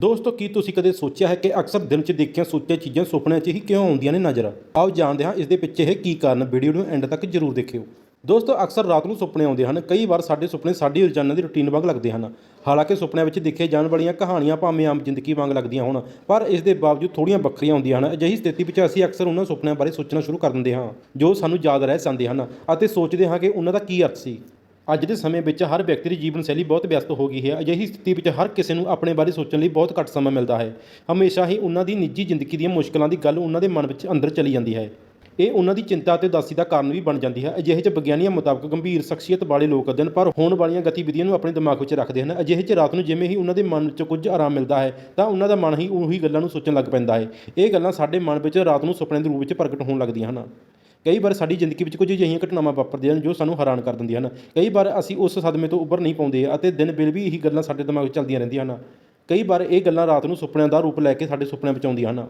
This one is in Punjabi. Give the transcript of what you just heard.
ਦੋਸਤੋ, ਕੀ ਤੁਸੀਂ ਕਦੇ ਸੋਚਿਆ ਹੈ ਕਿ ਅਕਸਰ ਦਿਨ 'ਚ ਦੇਖੀਆਂ ਸੋਚੀਆਂ ਚੀਜ਼ਾਂ ਸੁਪਨਿਆਂ 'ਚ ਹੀ ਕਿਉਂ ਆਉਂਦੀਆਂ ਨੇ ਨਜ਼ਰ? ਆਓ ਜਾਣਦੇ ਹਾਂ ਇਸ ਦੇ ਪਿੱਛੇ ਇਹ ਕੀ ਕਾਰਨ ਵੀਡੀਓ ਨੂੰ ਐਂਡ ਤੱਕ ਜਰੂਰ ਦੇਖਿਓ। ਦੋਸਤੋ, ਅਕਸਰ ਰਾਤ ਨੂੰ ਸੁਪਨੇ ਆਉਂਦੇ ਹਨ, ਕਈ ਵਾਰ ਸਾਡੇ ਸੁਪਨੇ ਸਾਡੀ ਰੋਜ਼ਾਨਾ ਦੀ ਰੁਟੀਨ ਵਾਂਗ ਲੱਗਦੇ ਹਨ। ਹਾਲਾਂਕਿ ਸੁਪਨਿਆਂ ਵਿੱਚ ਦੇਖੇ ਜਾਣ ਵਾਲੀਆਂ ਕਹਾਣੀਆਂ ਭਾਵੇਂ ਆਮ ਜ਼ਿੰਦਗੀ ਵਾਂਗ ਲੱਗਦੀਆਂ ਹੋਣ, ਪਰ ਇਸ ਦੇ ਬਾਵਜੂਦ ਥੋੜੀਆਂ ਵੱਖਰੀਆਂ ਹੁੰਦੀਆਂ ਹਨ। ਅਜਿਹੀ ਸਥਿਤੀ ਵਿੱਚ ਅਸੀਂ ਅਕਸਰ ਉਹਨਾਂ ਸੁਪਨਿਆਂ ਬਾਰੇ ਸੋਚਣਾ ਸ਼ੁਰੂ ਕਰ ਦਿੰਦੇ ਹਾਂ, ਜੋ ਸਾਨੂੰ ਯਾਦ ਰਹਿ ਜਾਂਦੇ ਹਨ ਅਤੇ ਸੋਚਦੇ ਹਾਂ ਕਿ ਉਹਨਾਂ ਦਾ ਕੀ ਅਰਥ ਸੀ। ਅੱਜ ਦੇ ਸਮੇਂ ਵਿੱਚ ਹਰ ਵਿਅਕਤੀ ਦੀ ਜੀਵਨ ਸ਼ੈਲੀ ਬਹੁਤ ਵਿਅਸਤ ਹੋ ਗਈ ਹੈ। ਅਜਿਹੀ ਸਥਿਤੀ ਵਿੱਚ ਹਰ ਕਿਸੇ ਨੂੰ ਆਪਣੇ ਬਾਰੇ ਸੋਚਣ ਲਈ ਬਹੁਤ ਘੱਟ ਸਮਾਂ ਮਿਲਦਾ ਹੈ। ਹਮੇਸ਼ਾ ਹੀ ਉਹਨਾਂ ਦੀ ਨਿੱਜੀ ਜ਼ਿੰਦਗੀ ਦੀਆਂ ਮੁਸ਼ਕਲਾਂ ਦੀ ਗੱਲ ਉਹਨਾਂ ਦੇ ਮਨ ਵਿੱਚ ਅੰਦਰ ਚਲੀ ਜਾਂਦੀ ਹੈ। ਇਹ ਉਹਨਾਂ ਦੀ ਚਿੰਤਾ ਅਤੇ ਉਦਾਸੀ ਦਾ ਕਾਰਨ ਵੀ ਬਣ ਜਾਂਦੀ ਹੈ। ਅਜਿਹੇ 'ਚ ਵਿਗਿਆਨੀਆਂ ਮੁਤਾਬਕ ਗੰਭੀਰ ਸ਼ਖਸੀਅਤ ਵਾਲੇ ਲੋਕ ਦਿਨ ਪਰ ਹੋਣ ਵਾਲੀਆਂ ਗਤੀਵਿਧੀਆਂ ਨੂੰ ਆਪਣੇ ਦਿਮਾਗ ਵਿੱਚ ਰੱਖਦੇ ਹਨ। ਅਜਿਹੇ 'ਚ ਰਾਤ ਨੂੰ ਜਿਵੇਂ ਹੀ ਉਹਨਾਂ ਦੇ ਮਨ 'ਚ ਕੁਝ ਆਰਾਮ ਮਿਲਦਾ ਹੈ, ਤਾਂ ਉਹਨਾਂ ਦਾ ਮਨ ਹੀ ਉਹੀ ਗੱਲਾਂ ਨੂੰ ਸੋਚਣ ਲੱਗ ਪੈਂਦਾ ਹੈ। ਇਹ ਗੱਲਾਂ ਸਾਡੇ ਮਨ ਵਿੱਚ ਰਾਤ ਨੂੰ ਸੁਪਨੇ ਦੇ ਰੂਪ ਵਿੱਚ ਪ੍ਰਗਟ ਹੋਣ ਲੱਗਦੀਆਂ ਹਨ। ਕਈ ਵਾਰ ਸਾਡੀ ਜ਼ਿੰਦਗੀ ਵਿੱਚ ਕੁਝ ਅਜਿਹੀਆਂ ਘਟਨਾਵਾਂ ਵਾਪਰਦੀਆਂ ਹਨ ਜੋ ਸਾਨੂੰ ਹੈਰਾਨ ਕਰ ਦਿੰਦੀਆਂ ਹਨ। ਕਈ ਵਾਰ ਅਸੀਂ ਉਸ ਸਦਮੇ ਤੋਂ ਉੱਭਰ ਨਹੀਂ ਪਾਉਂਦੇ ਅਤੇ ਦਿਨ ਵੇਲੇ ਵੀ ਇਹੀ ਗੱਲਾਂ ਸਾਡੇ ਦਿਮਾਗ 'ਚ ਚੱਲਦੀਆਂ ਰਹਿੰਦੀਆਂ ਹਨ। ਕਈ ਵਾਰ ਇਹ ਗੱਲਾਂ ਰਾਤ ਨੂੰ ਸੁਪਨਿਆਂ ਦਾ ਰੂਪ ਲੈ ਕੇ ਸਾਡੇ ਸੁਪਨਿਆਂ ਵਿੱਚ ਆਉਂਦੀਆਂ ਹਨ।